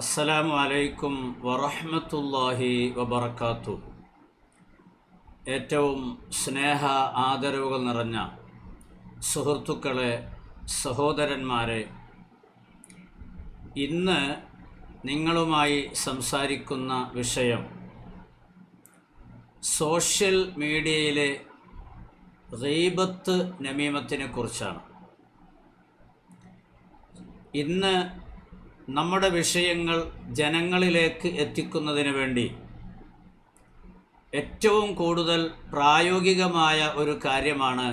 അസ്സലാമു അലൈക്കും വറഹ്മത്തുള്ളാഹി വബർക്കാത്തു ഏറ്റവും സ്നേഹ ആദരവുകൾ നിറഞ്ഞ സുഹൃത്തുക്കളെ സഹോദരന്മാരെ ഇന്ന് നിങ്ങളുമായി സംസാരിക്കുന്ന വിഷയം സോഷ്യൽ മീഡിയയിലെ റീബത്ത് നമീമത്തിനെ കുറിച്ചാണ്. ഇന്ന് നമ്മുടെ വിഷയങ്ങൾ ജനങ്ങളിലേക്ക് എത്തിക്കുന്നതിന് വേണ്ടി ഏറ്റവും കൂടുതൽ പ്രായോഗികമായ ഒരു കാര്യമാണ്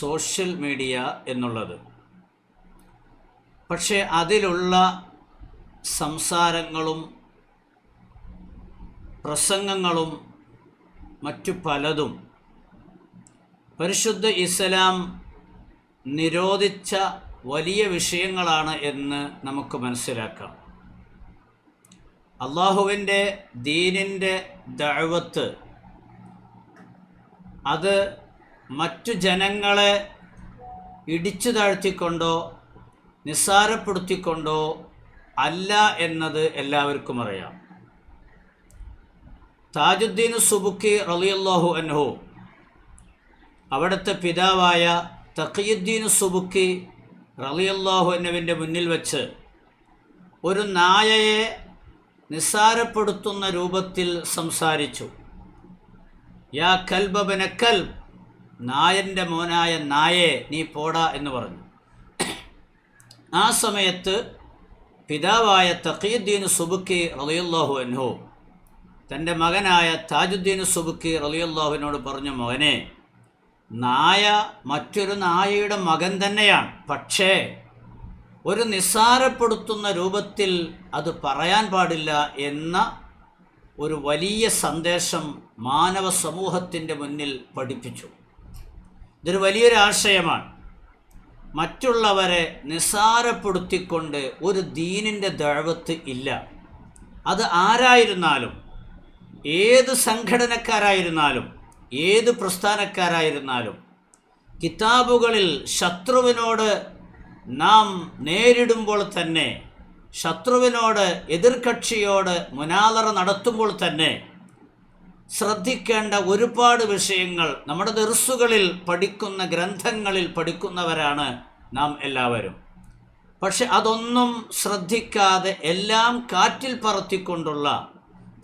സോഷ്യൽ മീഡിയ എന്നുള്ളത്. പക്ഷേ അതിലുള്ള സംസാരങ്ങളും പ്രസംഗങ്ങളും മറ്റു പലതും പരിശുദ്ധ ഇസ്ലാം നിരോധിച്ച വലിയ വിഷയങ്ങളാണ് എന്ന് നമുക്ക് മനസ്സിലാക്കാം. അള്ളാഹുവിന്റെ ദീനിന്റെ ദഴവത്ത് അത് മറ്റു ജനങ്ങളെ ഇടിച്ചു താഴ്ത്തിക്കൊണ്ടോ നിസ്സാരപ്പെടുത്തിക്കൊണ്ടോ അല്ല എന്നത് എല്ലാവർക്കും അറിയാം. താജുദ്ദീൻ സുബുക്കി റളിയല്ലാഹു അൻഹു അവിടുത്തെ പിതാവായ തഖിയുദ്ദീൻ സുബുക്കി റളിയല്ലാഹു അന്നുവിന്റെ മുന്നിൽ വെച്ച് ഒരു നായയെ നിസ്സാരപ്പെടുത്തുന്ന രൂപത്തിൽ സംസാരിച്ചു. യാ കൽബബന കൽ നായന്റെ മോനായ നായെ നീ പോടാ എന്ന് പറഞ്ഞു. ആ സമയത്ത് പിതാവായ തഖീദ്ദീൻ സുബുക്കി റളിയല്ലാഹു അൻഹു തന്റെ മകനായ താജുദ്ദീൻ സുബുക്കി റളിയല്ലാഹുവിനോട് പറഞ്ഞു മകനെ നായ മറ്റൊരു നായയുടെ മകൻ തന്നെയാണ്. പക്ഷേ ഒരു നിസ്സാരപ്പെടുത്തുന്ന രൂപത്തിൽ അത് പറയാൻ പാടില്ല എന്ന ഒരു വലിയ സന്ദേശം മാനവ സമൂഹത്തിന്റെ മുന്നിൽ പഠിപ്പിച്ചു. ഇതൊരു വലിയൊരു ആശയമാണ്. മറ്റുള്ളവരെ നിസ്സാരപ്പെടുത്തിക്കൊണ്ട് ഒരു ദീനിന്റെ ദഴവത്ത് ഇല്ല. അത് ആരായിരുന്നാലും ഏത് സംഘടനക്കാരായിരുന്നാലും ഏത് പ്രസ്ഥാനക്കാരായിരുന്നാലും കിതാബുകളിൽ ശത്രുവിനോട് നാം നേരിടുമ്പോൾ തന്നെ ശത്രുവിനോട് എതിർകക്ഷിയോട് മുനാലറ നടത്തുമ്പോൾ തന്നെ ശ്രദ്ധിക്കേണ്ട ഒരുപാട് വിഷയങ്ങൾ നമ്മുടെ ദർസുകളിൽ പഠിക്കുന്ന ഗ്രന്ഥങ്ങളിൽ പഠിക്കുന്നവരാണ് നാം എല്ലാവരും. പക്ഷെ അതൊന്നും ശ്രദ്ധിക്കാതെ എല്ലാം കാറ്റിൽ പറത്തിക്കൊണ്ടുള്ള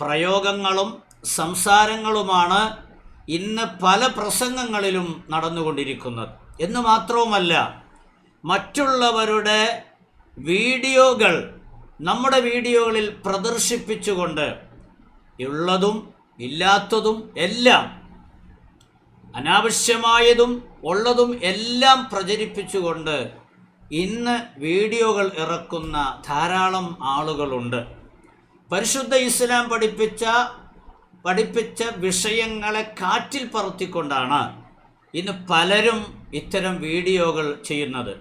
പ്രയോഗങ്ങളും സംസാരങ്ങളുമാണ് ഇന്ന് പല പ്രസംഗങ്ങളിലും നടന്നുകൊണ്ടിരിക്കുന്നത്. എന്ന് മാത്രവുമല്ല മറ്റുള്ളവരുടെ വീഡിയോകൾ നമ്മുടെ വീഡിയോകളിൽ പ്രദർശിപ്പിച്ചുകൊണ്ട് ഉള്ളതും ഇല്ലാത്തതും എല്ലാം അനാവശ്യമായതും ഉള്ളതും എല്ലാം പ്രചരിപ്പിച്ചുകൊണ്ട് ഇന്ന് വീഡിയോകൾ ഇറക്കുന്ന ധാരാളം ആളുകളുണ്ട്. പരിശുദ്ധ ഇസ്ലാം പഠിപ്പിച്ച പഠിപ്പിച്ച വിഷയങ്ങളെ കാറ്റിൽ പറത്തിക്കൊണ്ടാണ് ഇന്ന് പലരും ഇത്തരം വീഡിയോകൾ ചെയ്യുന്നത്.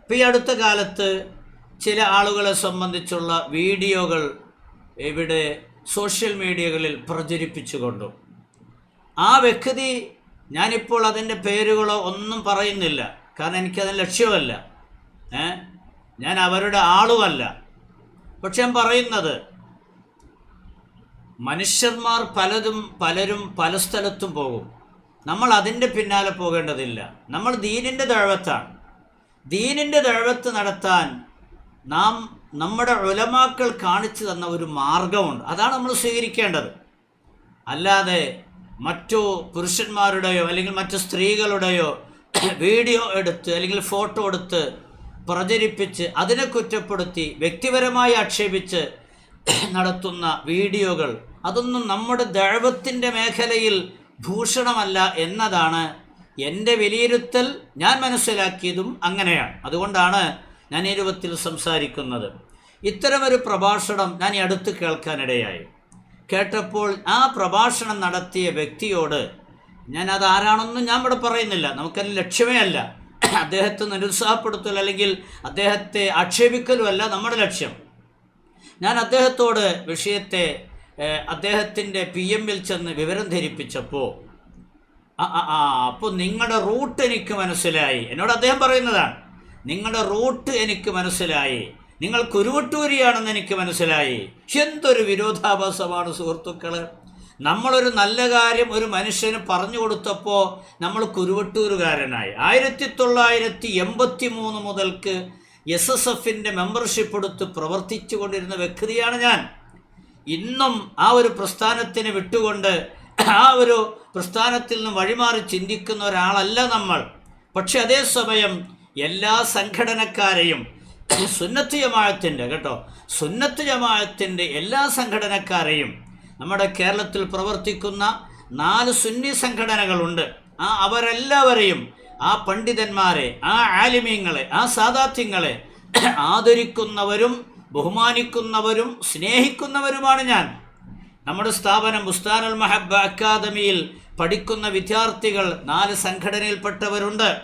ഇപ്പോൾ ഈ അടുത്ത കാലത്ത് ചില ആളുകളെ സംബന്ധിച്ചുള്ള വീഡിയോകൾ ഇവിടെ സോഷ്യൽ മീഡിയകളിൽ പ്രചരിപ്പിച്ചുകൊണ്ടു ആ വ്യക്തി ഞാനിപ്പോൾ അതിന്റെ പേരുകളോ ഒന്നും പറയുന്നില്ല. കാരണം എനിക്കതിന് ലക്ഷ്യമല്ല. ഞാൻ അവരുടെ ആളുമല്ല. പക്ഷെ ഞാൻ പറയുന്നത് മനുഷ്യന്മാർ പലതും പലരും പല സ്ഥലത്തും പോകും. നമ്മൾ അതിന്റെ പിന്നാലെ പോകേണ്ടതില്ല. നമ്മൾ ദീനിന്റെ ദഴവത്താണ്. ദീനിന്റെ ദഴവത്ത് നടത്താൻ നാം നമ്മുടെ ഉലമാക്കൾ കാണിച്ചു തന്ന ഒരു മാർഗമുണ്ട്. അതാണ് നമ്മൾ സ്വീകരിക്കേണ്ടത്. അല്ലാതെ മറ്റു പുരുഷന്മാരുടെയോ അല്ലെങ്കിൽ മറ്റു സ്ത്രീകളുടെയോ വീഡിയോ എടുത്ത് അല്ലെങ്കിൽ ഫോട്ടോ എടുത്ത് പ്രചരിപ്പിച്ച് അതിനെ കുറ്റപ്പെടുത്തി വ്യക്തിപരമായി ആക്ഷേപിച്ച് നടത്തുന്ന വീഡിയോകൾ അതൊന്നും നമ്മുടെ ദഴവത്തിന്റെ മേഖലയിൽ ഭൂഷണമല്ല എന്നതാണ് എന്റെ വിലയിരുത്തൽ. ഞാൻ മനസ്സിലാക്കിയതും അങ്ങനെയാണ്. അതുകൊണ്ടാണ് ഞാൻ ഈ രൂപത്തിൽ സംസാരിക്കുന്നത്. ഇത്തരമൊരു പ്രഭാഷണം ഞാൻ ഈ അടുത്ത് കേൾക്കാനിടയായി. കേട്ടപ്പോൾ ആ പ്രഭാഷണം നടത്തിയ വ്യക്തിയോട് ഞാൻ അത് ആരാണെന്നും ഞാൻ ഇവിടെ പറയുന്നില്ല. നമുക്കതിന് ലക്ഷ്യമേ അല്ല. അദ്ദേഹത്തെ നിരുത്സാഹപ്പെടുത്തൽ അല്ലെങ്കിൽ അദ്ദേഹത്തെ ആക്ഷേപിക്കലുമല്ല നമ്മുടെ ലക്ഷ്യം. ഞാൻ അദ്ദേഹത്തോട് വിഷയത്തെ അദ്ദേഹത്തിന്റെ പി എമ്മിൽ ചെന്ന് വിവരം ധരിപ്പിച്ചപ്പോൾ ആ ആ ആ അപ്പോൾ നിങ്ങളുടെ റൂട്ട് എനിക്ക് മനസ്സിലായി. എന്നോട് അദ്ദേഹം പറയുന്നതാണ് നിങ്ങളുടെ റൂട്ട് എനിക്ക് മനസ്സിലായി. നിങ്ങൾ കുരുവട്ടൂരിയാണെന്ന് എനിക്ക് മനസ്സിലായി. എന്തൊരു വിരോധാഭാസമാണ് സുഹൃത്തുക്കൾ നമ്മളൊരു നല്ല കാര്യം ഒരു മനുഷ്യന് പറഞ്ഞു കൊടുത്തപ്പോൾ നമ്മൾ കുരുവട്ടൂരുകാരനായി. ആയിരത്തി തൊള്ളായിരത്തി എൺപത്തി മൂന്ന് മുതൽക്ക് എസ് എസ് എഫിന്റെ മെമ്പർഷിപ്പ് എടുത്ത് പ്രവർത്തിച്ചു കൊണ്ടിരുന്ന വ്യക്തിയാണ് ഞാൻ. ഇന്നും ആ ഒരു പ്രസ്ഥാനത്തിന് വിട്ടുകൊണ്ട് ആ ഒരു പ്രസ്ഥാനത്തിൽ നിന്ന് വഴിമാറി ചിന്തിക്കുന്ന ഒരാളല്ല നമ്മൾ. പക്ഷെ അതേസമയം എല്ലാ സംഘടനക്കാരെയും സുന്നത്ത് ജമാഅത്തിന്റെ കേട്ടോ സുന്നത്ത് ജമാഅത്തിന്റെ എല്ലാ സംഘടനക്കാരെയും നമ്മുടെ കേരളത്തിൽ പ്രവർത്തിക്കുന്ന നാല് സുന്നി സംഘടനകളുണ്ട്. ആ അവരെല്ലാവരെയും ആ പണ്ഡിതന്മാരെ ആ ആലിമ്യങ്ങളെ ആ സാദാത്യങ്ങളെ ആദരിക്കുന്നവരും ബഹുമാനിക്കുന്നവരും സ്നേഹിക്കുന്നവരുമാണ് ഞാൻ. നമ്മുടെ സ്ഥാപനം ബുസ്താനുൽ മഹബ അക്കാദമിയിൽ പഠിക്കുന്ന വിദ്യാർത്ഥികൾ നാല് സംഘടനയിൽപ്പെട്ടവരുണ്ട്.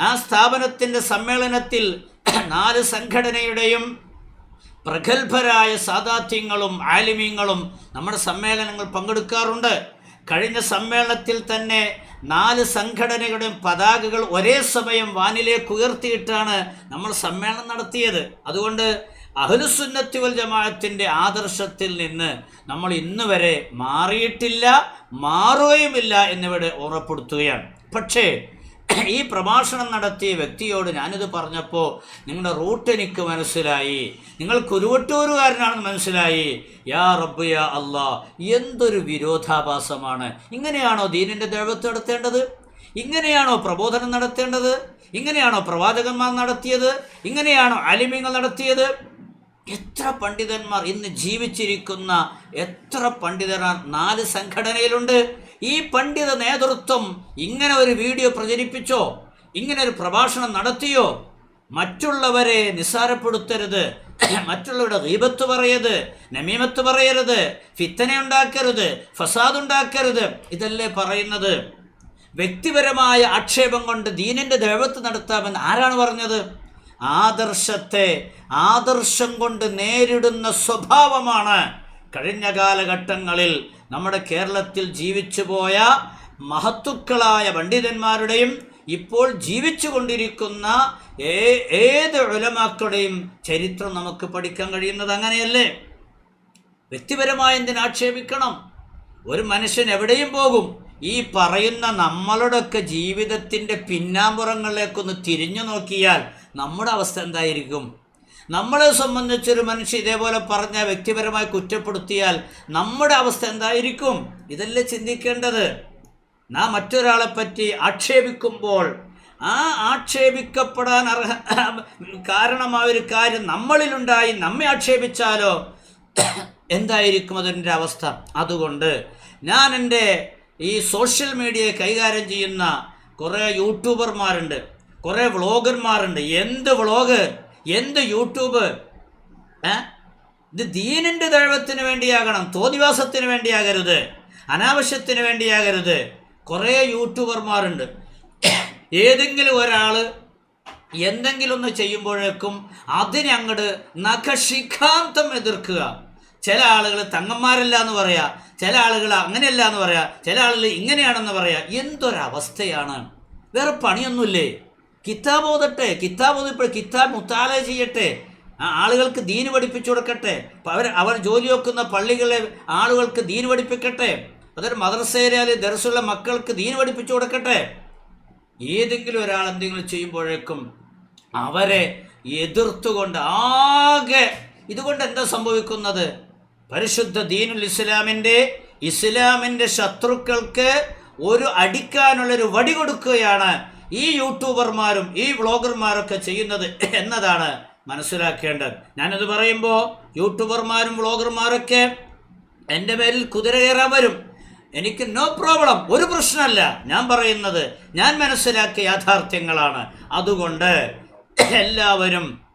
ആ സ്ഥാപനത്തിന്റെ സമ്മേളനത്തിൽ നാല് സംഘടനയുടെയും പ്രഗത്ഭരായ സാദാത്യങ്ങളും ആലിമ്യങ്ങളും നമ്മുടെ സമ്മേളനങ്ങൾ പങ്കെടുക്കാറുണ്ട്. കഴിഞ്ഞ സമ്മേളനത്തിൽ തന്നെ നാല് സംഘടനകളുടെയും പതാകകൾ ഒരേ സമയം വാനിലേക്ക് ഉയർത്തിയിട്ടാണ് നമ്മൾ സമ്മേളനം നടത്തിയത്. അതുകൊണ്ട് അഹലുസുന്നത്തി വൽ ജമാഅത്തിന്റെ ആദർശത്തിൽ നിന്ന് നമ്മൾ ഇന്ന് വരെ മാറിയിട്ടില്ല മാറുകയുമില്ല എന്നിവിടെ ഓർമ്മപ്പെടുത്തുകയാണ്. പക്ഷേ ഈ പ്രഭാഷണം നടത്തിയ വ്യക്തിയോട് ഞാനിത് പറഞ്ഞപ്പോൾ നിങ്ങളുടെ റൂട്ട് എനിക്ക് മനസ്സിലായി. നിങ്ങൾ കുരുവട്ടൂരുകാരനാണെന്ന് മനസ്സിലായി. യാ റബ്ബ് യാ അല്ലാ എന്തൊരു വിരോധാഭാസമാണ്. ഇങ്ങനെയാണോ ദീനിന്റെ ദൈവത്ത് നടത്തേണ്ടത്? ഇങ്ങനെയാണോ പ്രബോധനം നടത്തേണ്ടത്? ഇങ്ങനെയാണോ പ്രവാചകന്മാർ നടത്തിയത്? ഇങ്ങനെയാണോ അലിമ്യങ്ങൾ നടത്തിയത്? എത്ര പണ്ഡിതന്മാർ ഇന്ന് ജീവിച്ചിരിക്കുന്ന എത്ര പണ്ഡിതന്മാർ നാല് സംഘടനയിലുണ്ട്? ഈ പണ്ഡിത നേതൃത്വം ഇങ്ങനെ ഒരു വീഡിയോ പ്രചരിപ്പിച്ചോ? ഇങ്ങനെ ഒരു പ്രഭാഷണം നടത്തിയോ? മറ്റുള്ളവരെ നിസ്സാരപ്പെടുത്തരുത്. മറ്റുള്ളവരുടെ ദീപത്ത് പറയരുത്. നമീമത്ത് പറയരുത്. ഫിത്തന ഉണ്ടാക്കരുത് ഫസാദ് ഉണ്ടാക്കരുത് ഇതല്ലേ പറയുന്നത്. വ്യക്തിപരമായ ആക്ഷേപം കൊണ്ട് ദീനിന്റെ ദൈവത്ത് നടത്താമെന്ന് ആരാണ് പറഞ്ഞത്? ആദർശത്തെ ആദർശം കൊണ്ട് നേരിടുന്ന സ്വഭാവമാണ്. കഴിഞ്ഞ കാലഘട്ടങ്ങളിൽ നമ്മുടെ കേരളത്തിൽ ജീവിച്ചു പോയ മഹത്തുക്കളായ പണ്ഡിതന്മാരുടെയും ഇപ്പോൾ ജീവിച്ചു കൊണ്ടിരിക്കുന്ന ഏത് ഉലമാക്കളുടെയും ചരിത്രം നമുക്ക് പഠിക്കാൻ കഴിയുന്നത് അങ്ങനെയല്ലേ? വ്യക്തിപരമായി എന്തിനു ആക്ഷേപിക്കണം? ഒരു മനുഷ്യൻ എവിടെയും പോകും. ഈ പറയുന്ന നമ്മളുടെയൊക്കെ ജീവിതത്തിന്റെ പിന്നാമ്പുറങ്ങളിലേക്കൊന്ന് തിരിഞ്ഞു നോക്കിയാൽ നമ്മുടെ അവസ്ഥ എന്തായിരിക്കും? നമ്മളെ സംബന്ധിച്ചൊരു മനുഷ്യ ഇതേപോലെ പറഞ്ഞ വ്യക്തിപരമായി കുറ്റപ്പെടുത്തിയാൽ നമ്മുടെ അവസ്ഥ എന്തായിരിക്കും? ഇതല്ലേ ചിന്തിക്കേണ്ടത്. നാം മറ്റൊരാളെ പറ്റി ആക്ഷേപിക്കുമ്പോൾ ആ ആക്ഷേപിക്കപ്പെടാൻ അർഹ കാരണമായ ഒരു കാര്യം നമ്മളിലുണ്ടായി നമ്മെ ആക്ഷേപിച്ചാലോ? എന്തായിരിക്കും അതിന്റെ അവസ്ഥ? അതുകൊണ്ട് ഞാൻ എന്റെ ഈ സോഷ്യൽ മീഡിയയെ കൈകാര്യം ചെയ്യുന്ന കുറേ യൂട്യൂബർമാരുണ്ട് കുറേ വ്ളോഗർമാരുണ്ട്. എന്ത് വ്ളോഗ്? എന്ത് യൂട്യൂബ്? ഇത് ദീനിന്റെ ദൈവത്തിന് വേണ്ടിയാകണം തോതിവാസത്തിന് വേണ്ടിയാകരുത് അനാവശ്യത്തിന് വേണ്ടിയാകരുത്. കുറേ യൂട്യൂബർമാരുണ്ട്. ഏതെങ്കിലും ഒരാൾ എന്തെങ്കിലും ഒന്ന് ചെയ്യുമ്പോഴേക്കും അതിനെ അങ്ങോട്ട് നഖശിഖാന്തം എതിർക്കുക. ചില ആളുകൾ തങ്ങന്മാരല്ല എന്ന് പറയാ ചില ആളുകൾ അങ്ങനെയല്ല എന്ന് പറയാ ചില ആളുകൾ ഇങ്ങനെയാണെന്ന് പറയാ. എന്തൊരവസ്ഥയാണ്? വേറെ പണിയൊന്നുമില്ലേ? കിതാബ് ഓതട്ടെ കിതാബ് ഓതിപ്പോൾ കിതാബ് മുത്താല ചെയ്യട്ടെ. ആളുകൾക്ക് ദീന് പഠിപ്പിച്ചു കൊടുക്കട്ടെ. അവർ അവർ ജോലി വെക്കുന്ന പള്ളികളെ ആളുകൾക്ക് ദീന് പഠിപ്പിക്കട്ടെ. അതൊരു മദ്രസയിലെ ദർസുള്ള മക്കൾക്ക് ദീന് പഠിപ്പിച്ചു കൊടുക്കട്ടെ. ഏതെങ്കിലും ഒരാൾ എന്തെങ്കിലും ചെയ്യുമ്പോഴേക്കും അവരെ എതിർത്തുകൊണ്ട് ആകെ ഇതുകൊണ്ട് എന്താ സംഭവിക്കുന്നത്? പരിശുദ്ധ ദീനുൽ ഇസ്ലാമിന്റെ ഇസ്ലാമിന്റെ ശത്രുക്കൾക്ക് ഒരു അടിക്കാനുള്ളൊരു വടി കൊടുക്കുകയാണ് ഈ യൂട്യൂബർമാരും ഈ വ്ളോഗർമാരൊക്കെ ചെയ്യുന്നത് എന്നതാണ് മനസ്സിലാക്കേണ്ടത്. ഞാനത് പറയുമ്പോൾ യൂട്യൂബർമാരും വ്ളോഗർമാരൊക്കെ എന്റെ പേരിൽ കുതിര കയറാൻ വരും. എനിക്ക് നോ പ്രോബ്ലം ഒരു പ്രശ്നമല്ല. ഞാൻ പറയുന്നത് ഞാൻ മനസ്സിലാക്കിയ യാഥാർത്ഥ്യങ്ങളാണ്. അതുകൊണ്ട് എല്ലാവരും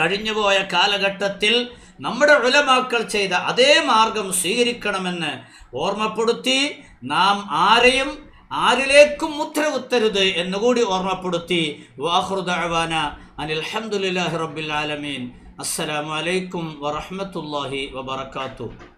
കഴിഞ്ഞുപോയ കാലഘട്ടത്തിൽ നമ്മുടെ ഉലമാക്കൾ ചെയ്ത അതേ മാർഗം സ്വീകരിക്കണമെന്ന് ഓർമ്മപ്പെടുത്തി നാം ആരെയും ആരിലേക്കും മുദ്ര കുത്തരുത് എന്നുകൂടി ഓർമ്മപ്പെടുത്തി. വാഹൃദാന അനിൽഹമുല്ലാഹി റബ്ബിൽ ആലമീൻ. അസ്സലാമു അലൈക്കും വറഹ്മത്തുള്ളാഹി വബറകാതുഹു